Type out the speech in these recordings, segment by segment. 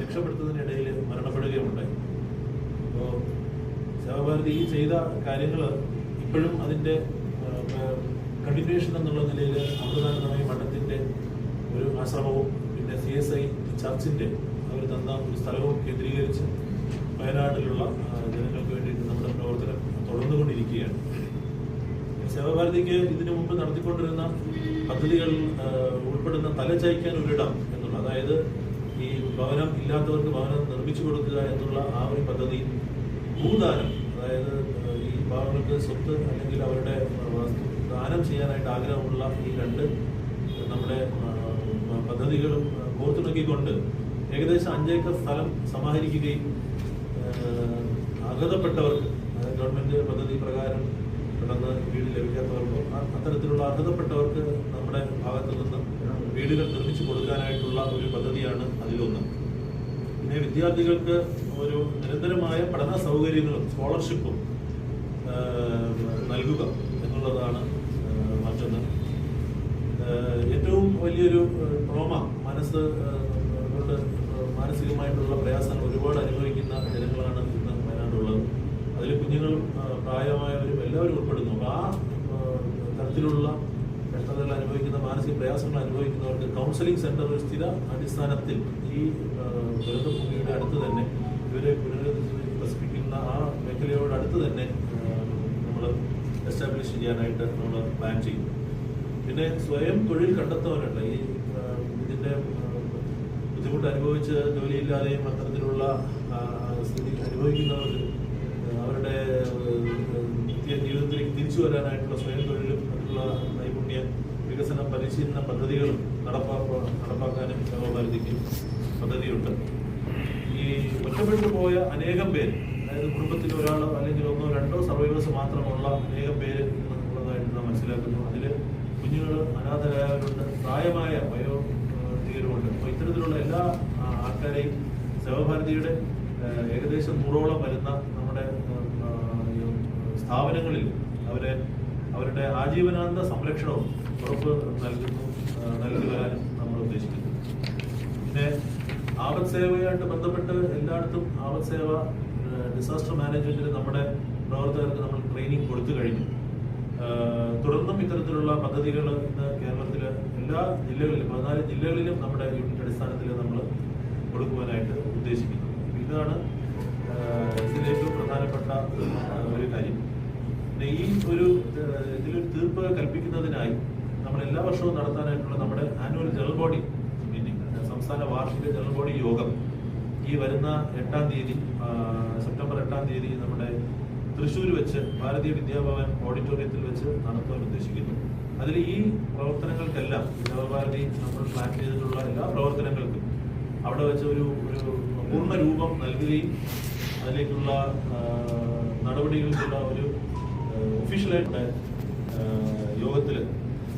രക്ഷപ്പെടുത്തുന്നതിനിടയിൽ മരണപ്പെടുകയുണ്ടായി അപ്പോൾ സേവാഭാരതി ഈ ചെയ്ത കാര്യങ്ങൾ ഇപ്പോഴും അതിന്റെ കണ്ടിന്യൂഷൻ എന്നുള്ള നിലയിൽ അമൃതാനന്ദമയ മഠത്തിന്റെ ഒരു ആശ്രമവും പിന്നെ സി എസ് ഐ ചർച്ചിന്റെ അവർ തന്ന ഒരു സ്ഥലവും കേന്ദ്രീകരിച്ച് വയനാട്ടിലുള്ള ജനങ്ങൾക്ക് വേണ്ടിയിട്ട് നമ്മുടെ പ്രവർത്തനം തുടർന്നുകൊണ്ടിരിക്കുകയാണ്. സേവാഭാരതിക്ക് ഇതിനു മുമ്പ് നടത്തിക്കൊണ്ടിരുന്ന പദ്ധതികൾ ഉൾപ്പെടുന്ന തലചായ്ക്കാൻ ഒരിടം എന്നുള്ള അതായത് ഭവനം ഇല്ലാത്തവർക്ക് ഭവനം നിർമ്മിച്ചു കൊടുക്കുക എന്നുള്ള ആ ഒരു പദ്ധതി ഭൂദാനം അതായത് ഈ പാവങ്ങൾക്ക് സ്വത്ത് അല്ലെങ്കിൽ അവരുടെ വസ്തു ദാനം ചെയ്യാനായിട്ട് ആഗ്രഹമുള്ള ഈ രണ്ട് നമ്മുടെ പദ്ധതികളും കോർത്തിണക്കിക്കൊണ്ട് ഏകദേശം അഞ്ചേക്കർ സ്ഥലം സമാഹരിക്കുകയും അർഹതപ്പെട്ടവർക്ക് ഗവൺമെന്റ് പദ്ധതി പ്രകാരം പെട്ടെന്ന് വീട് ലഭിക്കാത്തവർക്കോ അത്തരത്തിലുള്ള അർഹതപ്പെട്ടവർക്ക് നമ്മുടെ ഭാഗത്തു നിന്ന് വീടുകൾ നിർമ്മിച്ചു കൊടുക്കാനായിട്ടുള്ള ഒരു പദ്ധതിയാണ് അതിലൊന്ന്. പിന്നെ വിദ്യാർത്ഥികൾക്ക് ഒരു നിരന്തരമായ പഠന സൗകര്യങ്ങളും സ്കോളർഷിപ്പും നൽകുക എന്നുള്ളതാണ് മറ്റൊന്ന്. ഏറ്റവും വലിയൊരു ട്രോമ മനസ്സ് മാനസികമായിട്ടുള്ള പ്രയാസങ്ങൾ ഒരുപാട് അനുഭവിക്കുന്ന ജനങ്ങളാണ് ഇന്ന് വയനാടുള്ളത്. അതിൽ കുഞ്ഞുങ്ങളും പ്രായമായവരും എല്ലാവരും ഉൾപ്പെടുന്നു. അപ്പോൾ ആ തരത്തിലുള്ള കഷ്ടതകൾ അനുഭവിക്കുന്ന മാനസിക പ്രയാസങ്ങൾ അനുഭവിക്കുന്നവർക്ക് കൗൺസിലിംഗ് സെന്റർ സ്ഥിര അടിസ്ഥാനത്തിൽ ഈ ദുരന്തഭൂമിയുടെ അടുത്ത് തന്നെ ഇവരെ പുനരധിവസിപ്പിക്കുന്ന ആ മേഖലയോട് അടുത്ത് തന്നെ നമ്മൾ എസ്റ്റാബ്ലിഷ് ചെയ്യാനായിട്ട് നമ്മൾ പ്ലാൻ ചെയ്യുന്നു. പിന്നെ സ്വയം തൊഴിൽ കണ്ടെത്തവരുണ്ട് ഈ ഇതിന്റെ ബുദ്ധിമുട്ട് അനുഭവിച്ച് ജോലിയില്ലാതെയും അത്തരത്തിലുള്ള സ്ഥിതി അനുഭവിക്കുന്നവർ അവരുടെ ജീവിതത്തിലേക്ക് തിരിച്ചു വരാനായിട്ടുള്ള സ്വയം പരിശീലന പദ്ധതികളും നടപ്പാക്കുക നടപ്പാക്കാനും നവഭാരതിക്ക് പദ്ധതിയുണ്ട്. ഈ ഒറ്റപ്പെട്ടു പോയ അനേകം പേര് അതായത് കുടുംബത്തിൽ ഒരാളോ അല്ലെങ്കിൽ ഒന്നോ രണ്ടോ സർവൈവേഴ്സ് മാത്രമുള്ള അനേകം പേര് ഉള്ളതായിട്ട് നാം മനസ്സിലാക്കുന്നു. അതിൽ കുഞ്ഞുങ്ങൾ അനാഥരായവരുണ്ട് പ്രായമായ വയോ തീരുമുണ്ട് അപ്പോൾ ഇത്തരത്തിലുള്ള എല്ലാ ആൾക്കാരെയും സേവഭാരതിയുടെ ഏകദേശം നൂറോളം വരുന്ന നമ്മുടെ സ്ഥാപനങ്ങളിൽ അവരെ അവരുടെ ആജീവനാന്ത സംരക്ഷണവും ഉറപ്പ് നൽകുന്നു നൽകി വരാനും നമ്മൾ ഉദ്ദേശിക്കുന്നു. പിന്നെ ആപത് സേവയായിട്ട് ബന്ധപ്പെട്ട് എല്ലായിടത്തും ആപത് സേവ ഡിസാസ്റ്റർ മാനേജ്മെന്റിൽ നമ്മുടെ പ്രവർത്തകർക്ക് നമ്മൾ ട്രെയിനിങ് കൊടുത്തു കഴിഞ്ഞു. തുടർന്നും ഇത്തരത്തിലുള്ള പദ്ധതികൾ ഇന്ന് കേരളത്തിലെ എല്ലാ ജില്ലകളിലും പതിനാല് ജില്ലകളിലും നമ്മുടെ യൂണിറ്റ് അടിസ്ഥാനത്തിൽ നമ്മൾ കൊടുക്കുവാനായിട്ട് ഉദ്ദേശിക്കുന്നു. ഇതാണ് ഏറ്റവും പ്രധാനപ്പെട്ട ഒരു കാര്യം. ഈ ഒരു ഇതിലൊരു തീർപ്പ് കൽപ്പിക്കുന്നതിനായി നമ്മൾ എല്ലാ വർഷവും നടത്താനായിട്ടുള്ള നമ്മുടെ ആനുവൽ ജനറൽ ബോഡി മീറ്റിംഗ് സംസ്ഥാന വാർഷിക ജനറൽ ബോഡി യോഗം ഈ വരുന്ന എട്ടാം തീയതി സെപ്റ്റംബർ എട്ടാം തീയതി നമ്മുടെ തൃശ്ശൂർ വെച്ച് ഭാരതീയ വിദ്യാഭവൻ ഓഡിറ്റോറിയത്തിൽ വെച്ച് നടത്താൻ ഉദ്ദേശിക്കുന്നു. അതിൽ ഈ പ്രവർത്തനങ്ങൾക്കെല്ലാം വിദ്യാഭാരതി നമ്മൾ പ്ലാൻ ചെയ്തിട്ടുള്ള എല്ലാ പ്രവർത്തനങ്ങൾക്കും അവിടെ വെച്ച് ഒരു ഒരു പൂർണ രൂപം നൽകുകയും അതിലേക്കുള്ള നടപടികൾക്കുള്ള ഒരു ഒഫീഷ്യലായിട്ട് യോഗത്തിൽ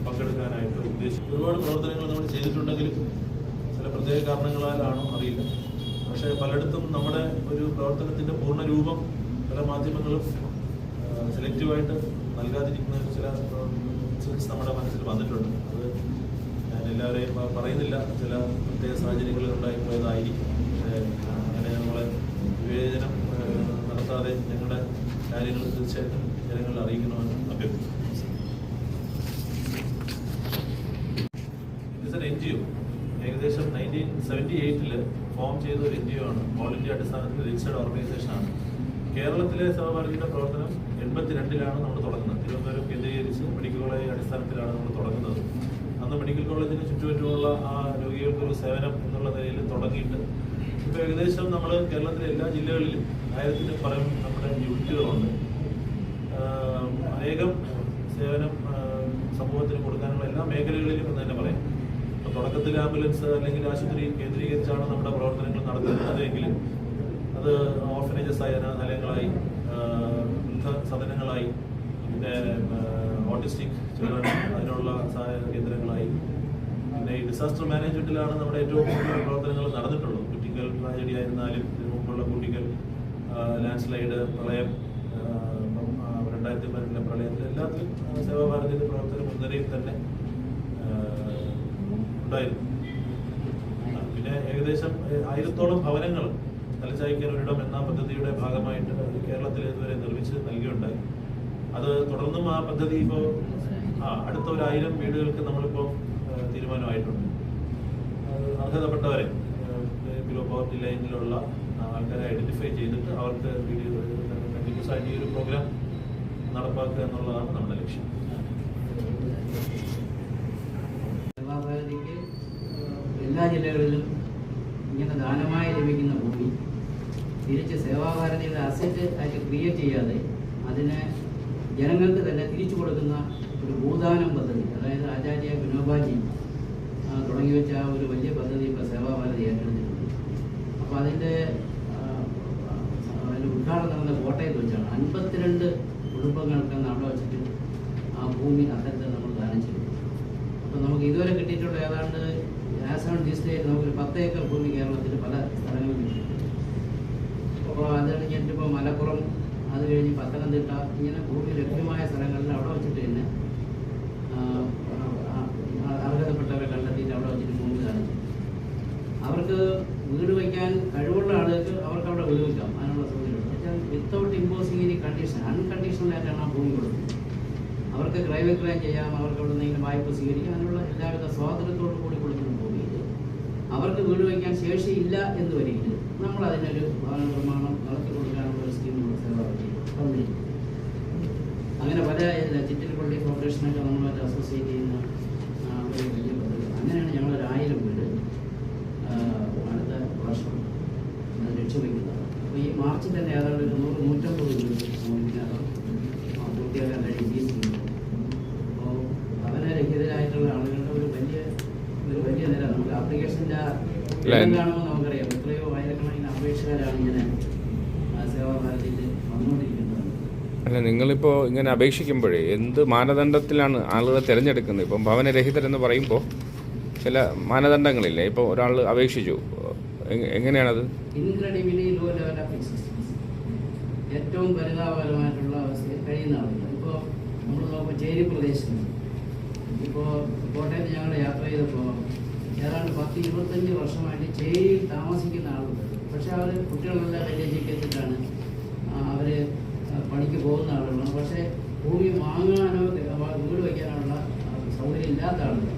പങ്കെടുക്കാനായിട്ട് ഉദ്ദേശിച്ചു. ഒരുപാട് പ്രവർത്തനങ്ങൾ നമ്മൾ ചെയ്തിട്ടുണ്ടെങ്കിലും ചില പ്രത്യേക കാരണങ്ങളാലാണോ അറിയില്ല. പക്ഷേ പലയിടത്തും നമ്മുടെ ഒരു പ്രവർത്തനത്തിന്റെ പൂർണ രൂപം പല മാധ്യമങ്ങളും സെലക്റ്റീവായിട്ട് നൽകാതിരിക്കുന്ന ചില നമ്മുടെ മനസ്സിൽ വന്നിട്ടുണ്ട്. അത് ഞാൻ എല്ലാവരെയും പറയുന്നില്ല. ചില പ്രത്യേക സാഹചര്യങ്ങളിൽ ഉണ്ടായിപ്പോയതായിരിക്കും പക്ഷേ അങ്ങനെ നമ്മളെ വിവേചനം നടത്താതെ ഞങ്ങളുടെ കാര്യങ്ങൾ തീർച്ചയായിട്ടും ജനങ്ങളെ അറിയിക്കണമെന്ന് അഭ്യർത്ഥിക്കുന്നു. N G O. ഏകദേശം നയന്റീൻ സെവന്റി എയ്റ്റിൽ ഫോം ചെയ്ത ഒരു എൻ ജി ഒ ആണ്. ഓൾ ഇന്ത്യ അടിസ്ഥാനത്തിൽ രജിസ്റ്റേർഡ് ഓർഗനൈസേഷനാണ് കേരളത്തിലെ സഹഭാരതിയുടെ പ്രവർത്തനം എൺപത്തിരണ്ടിലാണ് നമ്മൾ തുടങ്ങുന്നത്. തിരുവനന്തപുരം കേന്ദ്രീകരിച്ച് മെഡിക്കൽ കോളേജ് അടിസ്ഥാനത്തിലാണ് നമ്മൾ തുടങ്ങുന്നത്. അന്ന് മെഡിക്കൽ കോളേജിന് ചുറ്റുപറ്റുമുള്ള ആ രോഗികൾക്ക് ഒരു സേവനം എന്നുള്ള നിലയിൽ തുടങ്ങിയിട്ട് ഇപ്പോൾ ഏകദേശം നമ്മൾ കേരളത്തിലെ എല്ലാ ജില്ലകളിലും ആയിരത്തിന് പരം നമ്മുടെ യൂണിറ്റുകളുണ്ട് അനേകം സേവനം സമൂഹത്തിന് കൊടുക്കാനുള്ള എല്ലാ മേഖലകളിലും എന്ന് തന്നെ പറയാം. ഇപ്പൊ തുടക്കത്തിൽ ആംബുലൻസ് അല്ലെങ്കിൽ ആശുപത്രി കേന്ദ്രീകരിച്ചാണ് നമ്മുടെ പ്രവർത്തനങ്ങൾ നടത്തുന്നത് എങ്കിൽ അത് ഓർഫനേജസ് ആയ അനാഥാലയങ്ങളായി സദനങ്ങളായി പിന്നെ ഓട്ടിസ്റ്റിക് ചിൽഡ്രൻ അതിനുള്ള സഹായ കേന്ദ്രങ്ങളായി. പിന്നെ ഈ ഡിസാസ്റ്റർ മാനേജ്മെന്റിലാണ് നമ്മുടെ ഏറ്റവും കൂടുതൽ പ്രവർത്തനങ്ങൾ നടന്നിട്ടുള്ളത്. കുട്ടികൾ ട്രാജഡി ആയിരുന്നാലും ഇതിനു മുമ്പുള്ള കുട്ടികൾ ലാൻഡ് സ്ലൈഡ് പ്രളയം രണ്ടായിരത്തി പതിനെട്ടിലെ പ്രളയത്തിൽ എല്ലാത്തിലും സേവാഭാരതിയുടെ പ്രവർത്തന മുൻനിരയിൽ തന്നെ ഉണ്ടായിരുന്നു. പിന്നെ ഏകദേശം ആയിരത്തോളം ഭവനങ്ങൾ തലച്ചായ്ക്കാൻ ഒരിടം എന്ന പദ്ധതിയുടെ ഭാഗമായിട്ട് കേരളത്തിൽ ഇതുവരെ നിർമ്മിച്ച് നൽകിയുണ്ടായി. അത് തുടർന്നും ആ പദ്ധതി ഇപ്പോൾ ആ അടുത്ത ഒരു ആയിരം വീടുകൾക്ക് നമ്മളിപ്പോൾ തീരുമാനമായിട്ടുണ്ട്. അർഹതപ്പെട്ടവരെ ബിലോ പോവർട്ടി ലൈനിലുള്ള ആൾക്കാരെ ഐഡന്റിഫൈ ചെയ്തിട്ട് അവർക്ക് വീഡിയോ കണ്ടിന്യൂസ് ആയിട്ട് ഈ ഒരു പ്രോഗ്രാം നടപ്പാക്കുക എന്നുള്ളതാണ് നമ്മുടെ ലക്ഷ്യം. എല്ലാ ജില്ലകളിലും ഇങ്ങനെ ദാനമായി ലഭിക്കുന്ന ഭൂമി തിരിച്ച് സേവാഭാരതിയുടെ അസറ്റ് ആയിട്ട് ക്രിയേറ്റ് ചെയ്യാതെ അതിനെ ജനങ്ങൾക്ക് തന്നെ തിരിച്ചു കൊടുക്കുന്ന ഒരു ഭൂദാനം പദ്ധതി അതായത് ആചാര്യ വിനോബാജി തുടങ്ങി വെച്ച ഒരു വലിയ പദ്ധതി ഇപ്പോൾ സേവാഭാരതി ഏറ്റെടുത്തിട്ടുണ്ട്. അപ്പോൾ അതിന്റെ ആ, ആ, അതിന്റെ ഉദ്ഘാടനം നടന്ന കോട്ടയത്ത് വെച്ചാണ് അൻപത്തിരണ്ട് കുടുംബങ്ങൾക്ക് അവിടെ വെച്ചിട്ട് ആ ഭൂമി അത്തരത്തിൽ നമ്മൾ ദാനം ചെയ്തു അപ്പോൾ നമുക്ക് ഇതുവരെ കിട്ടിയിട്ടുള്ള ഏതാണ്ട് ആസ് ഓൺ ദിസ് ഡേ നമുക്കൊരു പത്ത് ഏക്കർ ഭൂമി കേരളത്തിൽ പല സ്ഥലങ്ങളിൽ കിട്ടിയിട്ടുണ്ട് അപ്പോൾ അത് കഴിഞ്ഞിട്ട് ഇപ്പോൾ മലപ്പുറം അത് കഴിഞ്ഞ് പത്തനംതിട്ട ഇങ്ങനെ ഭൂമി ലഭ്യമായ സ്ഥലങ്ങളിൽ അവിടെ വെച്ചിട്ട് തന്നെ ആ, ആ, ആ, അർഹതപ്പെട്ടവരെ കണ്ടെത്തിയിട്ട് അവിടെ വെച്ചിട്ട് ഭൂമി ദാനം ചെയ്തു അവർക്ക് വീട് വയ്ക്കാൻ കഴിവുള്ള ആളുകൾക്ക് അവർക്ക് അവിടെ വീട് വയ്ക്കാം അതിനുള്ള സൗകര്യമുണ്ട് വെച്ചാൽ without imposing any condition unconditional ആയിട്ടാണ് ഭൂമി കൊടുക്കുന്നത് അവർക്ക് ക്രയവിക്രയം ചെയ്യാം അവർക്ക് അവിടെ നിന്നെങ്കിലും വായ്പ സ്വീകരിക്കാം അതിനുള്ള എല്ലാവിധ സ്വാതന്ത്ര്യത്തോടു കൂടി കൊടുക്കുന്ന ഭൂമിയിൽ അവർക്ക് വീട് വയ്ക്കാൻ ശേഷിയില്ല എന്ന് വരികിൽ നമ്മൾ അതിനൊരു ഭവന നിർമ്മാണം നടത്തി കൊടുക്കാനുള്ള ഒരു സ്കീം നമ്മൾ അങ്ങനെ പല ഇല്ല, ചിറ്റിൽ പള്ളി ഫൗണ്ടേഷനൊക്കെ നമ്മളുമായിട്ട് അസോസിയേറ്റ് ചെയ്യുന്ന ഒരു അങ്ങനെയാണ് ഞങ്ങളൊരു ആയിരം വീട് അടുത്ത വർഷം ലക്ഷ്യം വയ്ക്കുന്നത് അപ്പോൾ ഈ മാർച്ചിൽ തന്നെ ഏതാണ്ട് ഒരു നൂറ് നൂറ്റമ്പത് വീട് നമ്മൾ ഇതിനകം ആ, പൂർത്തിയാക്കാൻ വേണ്ടി ഉദ്ദേശിക്കുന്നുണ്ട് അപ്പോൾ ഭവനരഹിതരായിട്ടുള്ള ആളുകളുടെ ഒരു വലിയ ഒരു വലിയ നില നമുക്ക് ആപ്ലിക്കേഷന്റെ ഇല്ല, എണ്ണം കാണുമ്പോൾ നമുക്കറിയാം. എത്രയോ ആയിരക്കണക്കിന് അപേക്ഷകരാണ് ഇങ്ങനെ ആ, സേവാഭാരതിയിൽ വന്നുകൊണ്ടിരിക്കുന്നത്. അല്ല നിങ്ങളിപ്പോൾ ഇങ്ങനെ അപേക്ഷിക്കുമ്പോഴേ എന്ത് മാനദണ്ഡത്തിലാണ് ആളുകളെ തിരഞ്ഞെടുക്കുന്നത്? ഇപ്പം ഭവനരഹിതരെന്ന് പറയുമ്പോൾ ചില മാനദണ്ഡങ്ങളില്ലേ? ഇപ്പോൾ ഒരാൾ അപേക്ഷിച്ചു. എങ്ങ- എങ്ങനെയാണത്? ഏറ്റവും പരിതാപകരമായിട്ടുള്ള അവസ്ഥയിൽ കഴിയുന്ന ആളുകൾ ഇപ്പോൾ നമ്മൾ നോക്കുമ്പോൾ ചേരി പ്രദേശത്ത്. ഇപ്പോൾ കോട്ടയത്ത് ഞങ്ങൾ യാത്ര ചെയ്തപ്പോൾ ഏതാണ്ട് പത്ത് ഇരുപത്തഞ്ച് വർഷമായിട്ട് ചേരിയിൽ താമസിക്കുന്ന ആളുണ്ട്. പക്ഷെ അവർ കുട്ടികളെല്ലാം വലിയ എത്തിയിട്ടാണ് അവർ പണിക്ക് പോകുന്ന ആളുകളാണ്. പക്ഷേ ഭൂമി വാങ്ങാനോ വീട് വയ്ക്കാനുള്ള സൗകര്യം ഇല്ലാത്ത ആളുകൾ.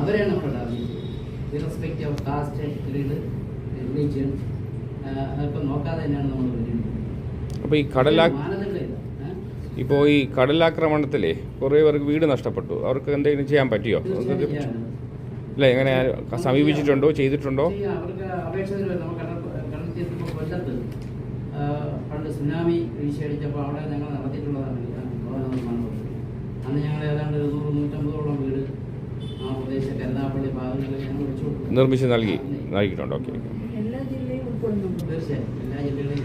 അവരെയാണ് നമ്മൾ target irrespective of caste creed religion അതൊക്കെ നോക്കാതെ തന്നെയാണ് നമ്മൾ പരിഗണിക്കുന്നത് അപ്പോൾ ഈ കടലാ ഇപ്പോൾ ഈ കടലാക്രമണത്തിലെ കുറേ പേർക്ക് വീട് നഷ്ടപ്പെട്ടു. അവർക്ക് എന്തെങ്കിലും ചെയ്യാൻ പറ്റിയോ? ഇല്ല എങ്ങനെ സമീപിച്ചിട്ടുണ്ടോ? ചെയ്തിട്ടുണ്ടോ? പണ്ട് സുനാമി വീശിയടിച്ചപ്പോൾ അവിടെ ഞങ്ങൾ നടത്തിയിട്ടുള്ളതാണ് അന്ന് ഞങ്ങൾ ഏതാണ്ട് ഒരു നൂറ് നൂറ്റമ്പതോളം വീട് ആ പ്രദേശ കരുനാപ്പള്ളി ഭാഗങ്ങളിൽ ഞങ്ങൾ വെച്ചു കൊടുത്തു. നിർമ്മിച്ച് നൽകി നൽകിയിട്ടുണ്ട്. ഓക്കെ എല്ലാ ജില്ലയും തീർച്ചയായും. എല്ലാ ജില്ലകളിലും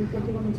ഉൾപ്പെടുത്തിക്കൊണ്ട്